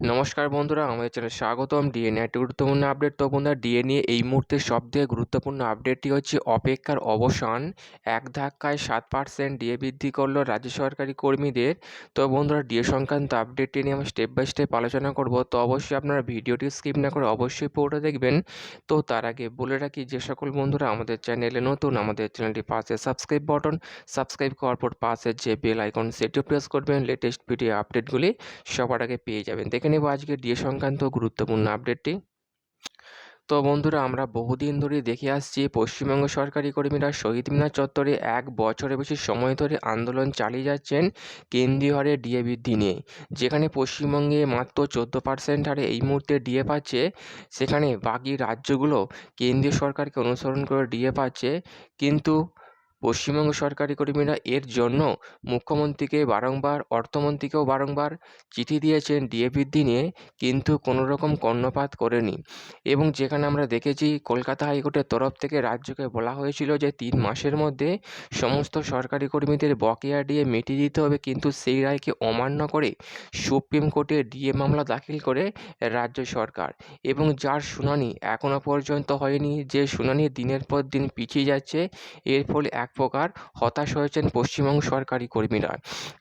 নমস্কার বন্ধুরা, আমাদের চ্যানেল স্বাগতম। ডিএনএ একটি গুরুত্বপূর্ণ আপডেট তো বন্ধুরা ডিএ নিয়ে এই মুহূর্তে সবথেকে গুরুত্বপূর্ণ আপডেটটি হচ্ছে অপেক্ষার অবসান। এক ধাক্কায় সাত পার্সেন্ট ডিএ বৃদ্ধি করল রাজ্য সরকারি কর্মীদের। তো বন্ধুরা ডিএ সংক্রান্ত আপডেটটি নিয়ে আমরা স্টেপ বাই স্টেপ আলোচনা করব। তো অবশ্যই আপনারা ভিডিওটি স্কিপ না করে অবশ্যই পুরোটা দেখবেন। তো তার আগে বলে রাখি, যে সকল বন্ধুরা, আমাদের চ্যানেলে নতুন, আমাদের চ্যানেলটি পাশে সাবস্ক্রাইব বটন সাবস্ক্রাইব করার পর পাশে যে বেল আইকন সেটিও প্রেস করবেন। লেটেস্ট ভিডিও আপডেটগুলি সবার আগে পেয়ে যাবেন। দেখে নেব আজকে ডিএ সংক্রান্ত গুরুত্বপূর্ণ আপডেটটি। তো বন্ধুরা, আমরা বহুদিন ধরে দেখে আসছি, পশ্চিমবঙ্গ সরকারি কর্মীরা শহীদ মিনার চত্বরে এক বছরের বেশি সময় ধরে আন্দোলন চালিয়ে যাচ্ছেন কেন্দ্রীয় হারে ডিএ বৃদ্ধি নিয়ে। যেখানে পশ্চিমবঙ্গে মাত্র চোদ্দ পার্সেন্ট হারে এই মুহূর্তে ডিএ পাচ্ছে, সেখানে বাকি রাজ্যগুলো কেন্দ্রীয় সরকারকে অনুসরণ করে ডিএ পাচ্ছে। কিন্তু পশ্চিমবঙ্গ সরকারি কর্মীরা এর জন্য মুখ্যমন্ত্রীকে বারংবার, অর্থমন্ত্রীকেও বারংবার চিঠি দিয়েছেন ডিএ বৃদ্ধি নিয়ে কিন্তু কোনো রকম কর্ণপাত করেনি। এবং যেখানে আমরা দেখেছি, কলকাতা হাইকোর্টের তরফ থেকে রাজ্যকে বলা হয়েছিল যে তিন মাসের মধ্যে সমস্ত সরকারি কর্মীদের বকেয়া ডিএ মিটিয়ে দিতে হবে, কিন্তু সেই রায়কে অমান্য করে সুপ্রিম কোর্টে ডিএ মামলা দাখিল করে রাজ্য সরকার। এবং যার শুনানি এখনও পর্যন্ত হয়নি, যে শুনানি দিনের পর দিন পিছিয়ে যাচ্ছে, এর ফলে এক প্রকার হতাশ হয়েছেন পশ্চিমবঙ্গ সরকারি কর্মীরা।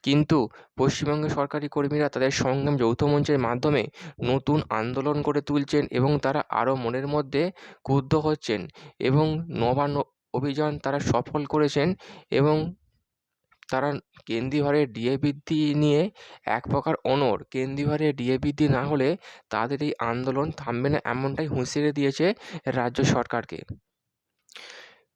কিন্তু পশ্চিমবঙ্গের সরকারি কর্মীরা তাদের সংগ্রাম যৌথ মঞ্চের মাধ্যমে নতুন আন্দোলন করে তুলছেন এবং তারা আরও মনের মধ্যে ক্ষুব্ধ হচ্ছেন এবং নবান্ন অভিযান তারা সফল করেছেন এবং তারা কেন্দ্রীয়ভারে ডিএ বৃদ্ধি নিয়ে এক প্রকার অনড়। কেন্দ্রীয় হারে ডিএ বৃদ্ধি না হলে তাদের এই আন্দোলন থামবে না এমনটাই হুঁশিয়ারি দিয়েছে রাজ্য সরকারকে।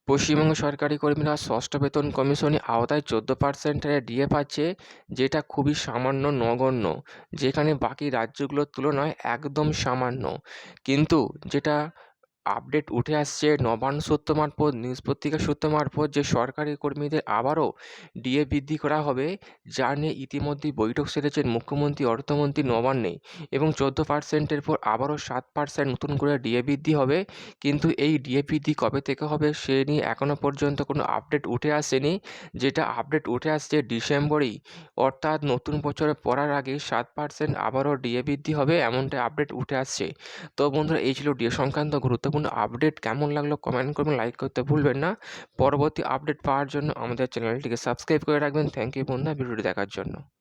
পশ্চিমবঙ্গ সরকারি কর্মীরা ষষ্ঠ বেতন কমিশনের আওতায় চোদ্দ পার্সেন্ট ডিএ পাচ্ছে যেটা খুবই সামান্য নগণ্য। যেখানে বাকি রাজ্যগুলোর তুলনায় একদম সামান্য। কিন্তু যেটা আপডেট উঠে আসছে নবান্ন সূত্র মারফত নিউজ পত্রিকা সূত্র মারফত যে সরকারি কর্মীদের আবারও ডিএ বৃদ্ধি করা হবে, যা নিয়ে ইতিমধ্যেই বৈঠক সেরেছেন মুখ্যমন্ত্রী, অর্থমন্ত্রী নবান্নে। এবং চোদ্দ পার্সেন্টের পর আবারও সাত পার্সেন্ট নতুন করে ডিএ বৃদ্ধি হবে। কিন্তু এই ডিএ বৃদ্ধি কবে থেকে হবে, সে নিয়ে এখনও পর্যন্ত কোনো আপডেট উঠে আসেনি। যেটা আপডেট উঠে আসছে ডিসেম্বরেই। অর্থাৎ নতুন বছরে পড়ার আগে সাত পার্সেন্ট আবারও ডিএ বৃদ্ধি হবে এমনটা আপডেট উঠে আসছে। তো বন্ধুরা, এই ছিল ডিএ সংক্রান্ত গুরুত্বপূর্ণ আপডেট কেমন লাগল কমেন্ট করবেন লাইক করতে ভুলবেন না। পরবর্তী আপডেট পাওয়ার জন্য আমাদের চ্যানেলটিকে সাবস্ক্রাইব করে রাখবেন। থ্যাংক ইউ বন্ধুরা, ভিডিওটি দেখার জন্য।